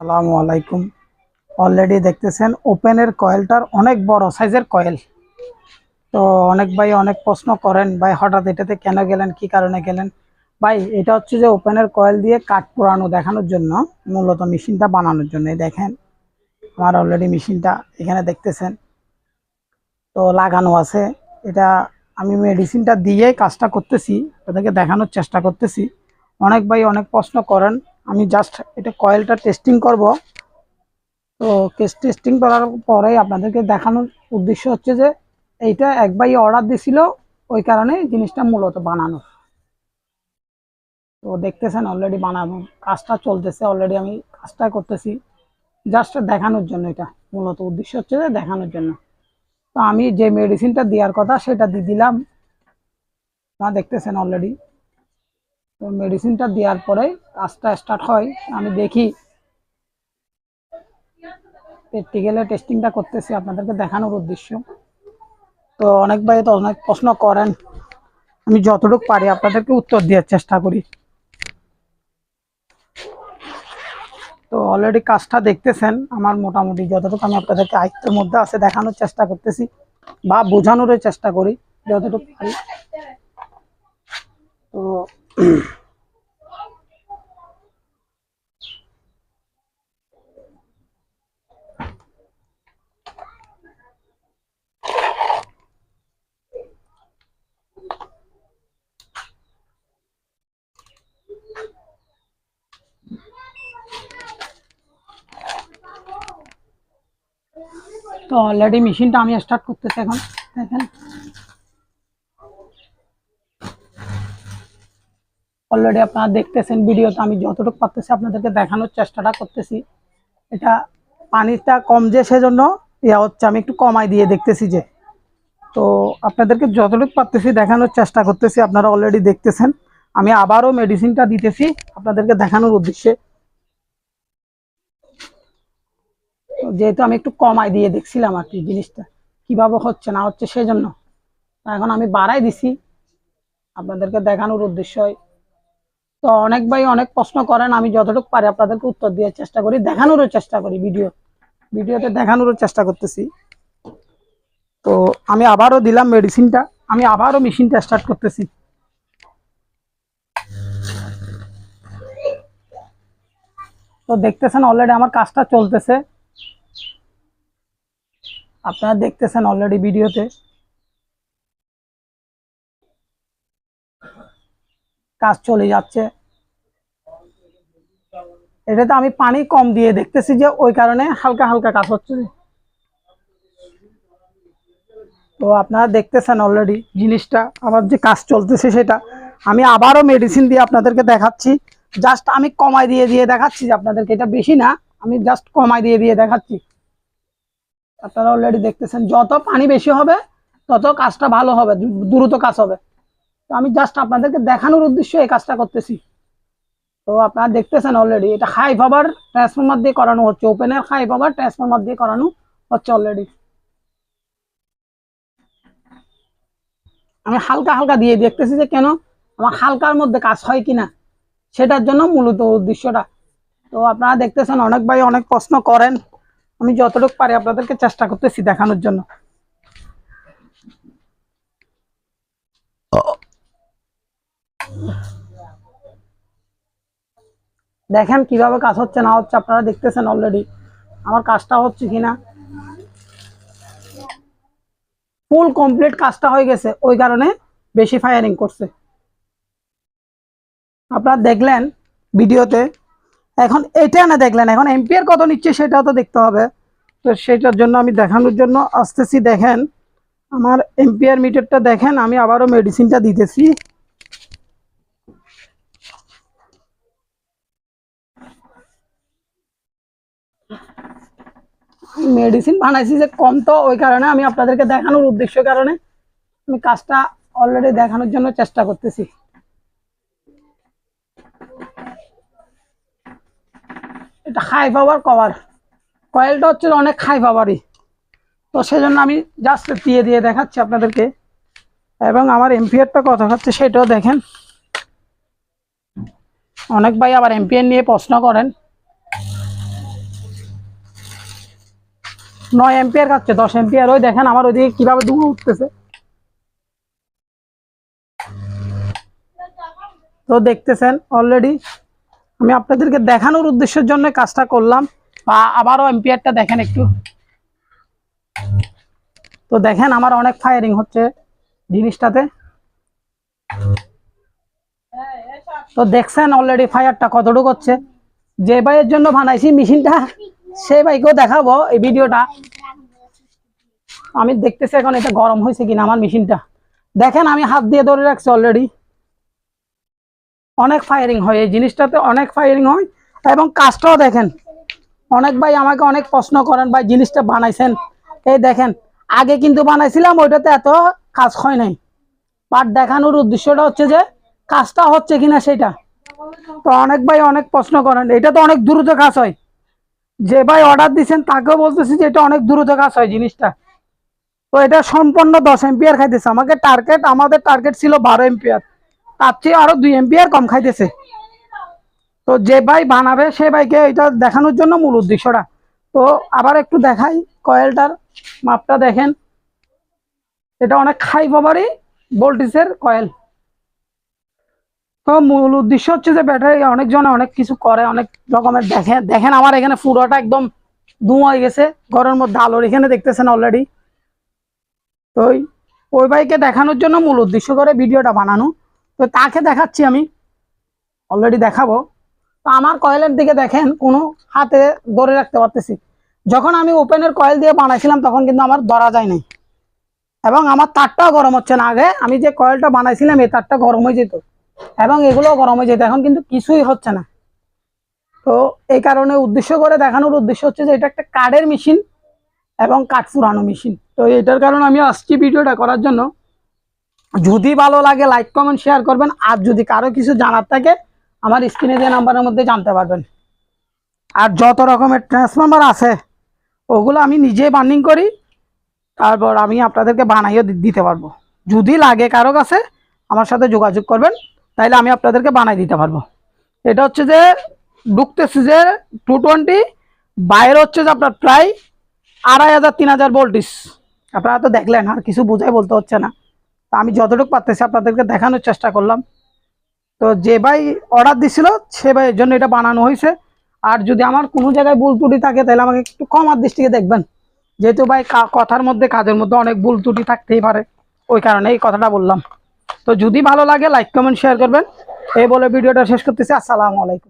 আসসালামু আলাইকুম। অলরেডি দেখতেছেন ওপেনের কয়েলটার অনেক বড় সাইজের কয়েল তো অনেক ভাই অনেক প্রশ্ন করেন, ভাই হঠাৎ এটাতে কেন গেলেন, কি কারণে গেলেন? ভাই, এটা হচ্ছে যে ওপেনের কয়েল দিয়ে কাঠ পোড়ানো দেখানোর জন্য, মূলত মেশিনটা বানানোর জন্য। দেখেন, আমার অলরেডি মেশিনটা এখানে দেখতেছেন। তো লাগানো আছে। এটা আমি মেডিসিনটা দিয়ে কাজটা করতেছি তাদেরকে দেখানোর চেষ্টা করতেছি। অনেক ভাই অনেক প্রশ্ন করেন আমি জাস্ট এটা কয়েলটা টেস্টিং করব। তো টেস্টিং করার পরেই আপনাদেরকে দেখানোর উদ্দেশ্য হচ্ছে যে, এইটা এক ভাই অর্ডার দিছিল, ওই কারণে জিনিসটা মূলত বানানো। তো দেখতেছেন অলরেডি বানানো, কাজটা চলতেছে অলরেডি আমি কাজটা করতেছি। জাস্ট দেখানোর জন্য এটা, মূলত উদ্দেশ্য হচ্ছে যে দেখানোর জন্য। তো আমি যে মেডিসিনটা দেওয়ার কথা, সেটা দিয়ে দিলাম। আপনারা দেখতেছেন অলরেডি তো মেডিসিনটা দেওয়ার পরে কাজটা স্টার্ট হয়। আমি দেখি প্র্যাকটিক্যালে টেস্টিংটা করতেছি, আপনাদেরকে দেখানোর উদ্দেশ্য। তো অনেক ভাই তো অনেক প্রশ্ন করেন। আমি যতটুকু পারি আপনাদেরকে উত্তর দেওয়ার চেষ্টা করি। তো অলরেডি কাজটা দেখতেছেন, আমার মোটামুটি যতটুকু আমি আপনাদেরকে আয়ত্তের মধ্যে আছে দেখানোর চেষ্টা করতেছি বা বোঝানোর চেষ্টা করি, যতটুকু পারি। তো তো অলরেডি মেশিনটা আমি স্টার্ট করতেছি এখন। দেখেন। অলরেডি আপনারা দেখতেছেন ভিডিওতে আমি যতটুকু পারতেছি আপনাদেরকে দেখানোর চেষ্টাটা করতেছি। এটা পানিটা কম যে সেজন্য ইয়া হচ্ছে, আমি একটু কমাই দিয়ে দেখতেছি যে। তো আপনাদেরকে যতটুকু পারতেছি দেখানোর চেষ্টা করতেছি, আপনারা অলরেডি দেখতেছেন। আমি আবারও মেডিসিনটা দিতেছি আপনাদেরকে দেখানোর উদ্দেশ্যে। যেহেতু আমি একটু কমাই দিয়ে দেখছিলাম আর কি জিনিসটা, কীভাবে হচ্ছে না হচ্ছে সেজন্য। এখন আমি বাড়াই দিছি। আপনাদেরকে দেখানোর উদ্দেশ্য তো অনেক ভাই অনেক প্রশ্ন করেন, আমি যতটুকু পারি আপনাদেরকে উত্তর দেওয়ার চেষ্টা করি, দেখানোরও চেষ্টা করি ভিডিও ভিডিওতে দেখানোরও চেষ্টা করতেছি। তো আমি আবারও দিলাম মেডিসিনটা আমি আবারও মেশিনটা স্টার্ট করতেছি। তো দেখতেছেন অলরেডি আমার কাজটা চলতেছে। আপনারা দেখতেছেন অলরেডি ভিডিওতে কাজ চলে যাচ্ছে। এটাতে আমি পানি কম দিয়ে দেখতেছি যে ওই কারণে হালকা হালকা কাজ হচ্ছে তো আপনারা দেখতেছেন অলরেডি জিনিসটা, আমার যে কাজ চলতেছে সেটা। আমি আবারও মেডিসিন দিয়ে আপনাদেরকে দেখাচ্ছি। জাস্ট আমি কমাই দিয়ে দিয়ে দেখাচ্ছি যে আপনাদেরকে এটা বেশি না, আমি জাস্ট কমাই দিয়ে দিয়ে দেখাচ্ছি। আপনারা অলরেডি দেখতেছেন, যত পানি বেশি হবে, তত কাজটা ভালো হবে, দ্রুত কাজ হবে। তো আমি জাস্ট আপনাদেরকে দেখানোর উদ্দেশ্যে এই কাজটা করতেছি। তো আপনারা দেখতেছেন অলরেডি এটা হাই পাওয়ার ট্রান্সফরমার দিয়ে করানো হচ্ছে। ওপেনের হাই পাওয়ার ট্রান্সফরমার দিয়ে করানো হচ্ছে অলরেডি আমি হালকা হালকা দিয়ে দেখতেছি যে কেন আমার হালকার মধ্যে কাজ হয় কিনা, সেটার জন্য মূলত উদ্দেশ্যটা। তো আপনারা দেখতেছেন অনেক ভাই অনেক প্রশ্ন করেন। আমি যতটুকু পারি আপনাদেরকে চেষ্টা করতেছি দেখানোর জন্য। দেখেন কীভাবে কাজ হচ্ছে, না হচ্ছে, আপনারা দেখতেছেন অলরেডি আমার কাজটা হচ্ছে কিনা? ফুল কমপ্লিট কাজটা হয়ে গেছে, ওই কারণে বেশি ফায়ারিং করছে। আপনারা দেখলেন ভিডিওতে, এখন এটা না দেখলেন, এখন এম্পিয়ার কত নিচ্ছে সেটাও তো দেখতে হবে। তো সেটার জন্য আমি দেখানোর জন্য আসতেছি, দেখেন, আমার এম্পিয়ার মিটারটা দেখেন, আমি আবারও মেডিসিনটা দিতেছি। মেডিসিন বানাইছি যে কম তো, ওই কারণে আমি আপনাদেরকে দেখানোর উদ্দেশ্য কারণে আমি কাজটা অলরেডি দেখানোর জন্য চেষ্টা করতেছি। এটা হাই পাওয়ার কভার কয়েলটা হচ্ছে অনেক হাই পাওয়ারই তো সেজন্য আমি জাস্ট দিয়ে দিয়ে দেখাচ্ছি আপনাদেরকে। এবং আমার এমপিআরটা কত হচ্ছে সেটাও দেখেন। অনেক ভাই আবার এমপিআর নিয়ে প্রশ্ন করেন। নয় এম্পিয়ার খাচ্ছে, দশ এম্পিয়ার ওই দেখেন আমার ওইদিকে কীভাবে ধুমো উঠতেছে। তো দেখতেছেন অলরেডি আমি আপনাদেরকে দেখানোর উদ্দেশ্যের জন্য কাজটা করলাম। বা আবারও এম্পিয়ারটা দেখেন একটু। তো দেখেন আমার অনেক ফায়ারিং হচ্ছে জিনিসটাতে। তো দেখছেন অলরেডি ফায়ারটা কতটুকু হচ্ছে। যে ভাইয়ের জন্য বানাইছি, মেশিনটা সে ভাইকেও দেখাবো এই ভিডিওটা। আমি দেখতেছি এখন এটা গরম হয়েছে কিনা আমার মেশিনটা। দেখেন, আমি হাত দিয়ে ধরে রাখছি অলরেডি অনেক ফায়ারিং হয়, এই জিনিসটাতে অনেক ফায়ারিং হয়। এবং কাজটাও দেখেন, অনেক ভাই আমাকে অনেক প্রশ্ন করেন, ভাই, জিনিসটা বানাইছেন? এই দেখেন, আগে কিন্তু বানাইছিলাম, ওইটাতে এত কাজ হয় নাই। বাট দেখানোর উদ্দেশ্যটা হচ্ছে যে, কাজটা হচ্ছে কিনা সেটা। তো অনেক ভাই অনেক প্রশ্ন করেন এটা তো অনেক দ্রুত কাজ হয়। যে ভাই অর্ডার দিচ্ছেন তাকেও বলতেছি যে এটা অনেক দ্রুত কাজ হয় জিনিসটা। তো এটা সম্পূর্ণ দশ এম্পিয়ার খাইতেছে। আমাকে টার্গেট আমাদের টার্গেট ছিল বারো এম্পিয়ার। তার চেয়ে আরও দুই এম্পিয়ার কম খাইতেছে। তো যে ভাই বানাবে, সে ভাইকে এটা দেখানোর জন্য মূল উদ্দেশ্যটা। তো আবার একটু দেখাই কয়েলটার মাপটা দেখেন। এটা অনেক হাই পাওয়ারই ভোল্টেজের কয়েল। তো মূল উদ্দেশ্য হচ্ছে যে ব্যাটারি অনেকজন অনেক কিছু করে, অনেক রকমের দেখে, দেখেন আমার এখানে পুরোটা একদম ধোঁয়া হয়ে গেছে, ঘরের মধ্যে আলোর এখানে দেখতেছেন অলরেডি তো ওই- ওই বাইকে দেখানোর জন্য মূল উদ্দেশ্য করে ভিডিওটা বানানো। তো তাকে দেখাচ্ছি আমি অলরেডি দেখাবো। তো আমার কয়েলের দিকে দেখেন, কোনো হাতে ধরে রাখতে পারতেছি। যখন আমি ওপেনের কয়েল দিয়ে বানাইছিলাম, তখন কিন্তু আমার ধরা যায় নাই। এবং আমার তারটাও গরম হচ্ছে না। আগে আমি যে কয়েলটা বানাইছিলাম, এই তারটা গরম হয়ে যেত। এবং এগুলো গরম হয়ে যেত। এখন কিন্তু কিছুই হচ্ছে না। তো এই কারণে উদ্দেশ্য করে দেখানোর উদ্দেশ্য হচ্ছে যে এটা একটা কাঠের মেশিন এবং কাঠ ফুরানো মেশিন। তো এটার কারণে আমি আসছি ভিডিওটা করার জন্য। যদি ভালো লাগে লাইক কমেন্ট শেয়ার করবেন। আর যদি কারও কিছু জানার থাকে, আমার স্ক্রিনে যে নাম্বারের মধ্যে জানতে পারবেন। আর যত রকমের ট্রান্সফর্মার আছে, ওগুলো আমি নিজে বার্নিং করি। তারপর আমি আপনাদেরকে বানাইও দিতে পারব। যদি লাগে কারও কাছে, আমার সাথে যোগাযোগ করবেন। তাইলে আমি আপনাদেরকে বানাই দিতে পারব। এটা হচ্ছে যে ঢুকতেছে যে টু টোয়েন্টি বাইরে হচ্ছে যে আপনার প্রায় আড়াই হাজার, তিন হাজার ভোল্টিস আপনারা তো দেখলেন, আর কিছু বোঝাই বলতে হচ্ছে না। তো আমি যতটুকু পারতেছি আপনাদেরকে দেখানোর চেষ্টা করলাম। তো যে ভাই অর্ডার দিছিল, সে ভাইয়ের জন্য এটা বানানো হয়েছে। আর যদি আমার কোনো জায়গায় ভুল ত্রুটি থাকে, তাহলে আমাকে একটু কম আর দৃষ্টিকে দেখবেন। যেহেতু ভাই কথার মধ্যে, কাজের মধ্যে অনেক ভুল ত্রুটি থাকতেই পারে। ওই কারণে এই কথাটা বললাম। তো যদি ভালো লাগে লাইক কমেন্ট শেয়ার করবেন। এই বলে ভিডিওটা শেষ করতেছি। আসসালামু আলাইকুম।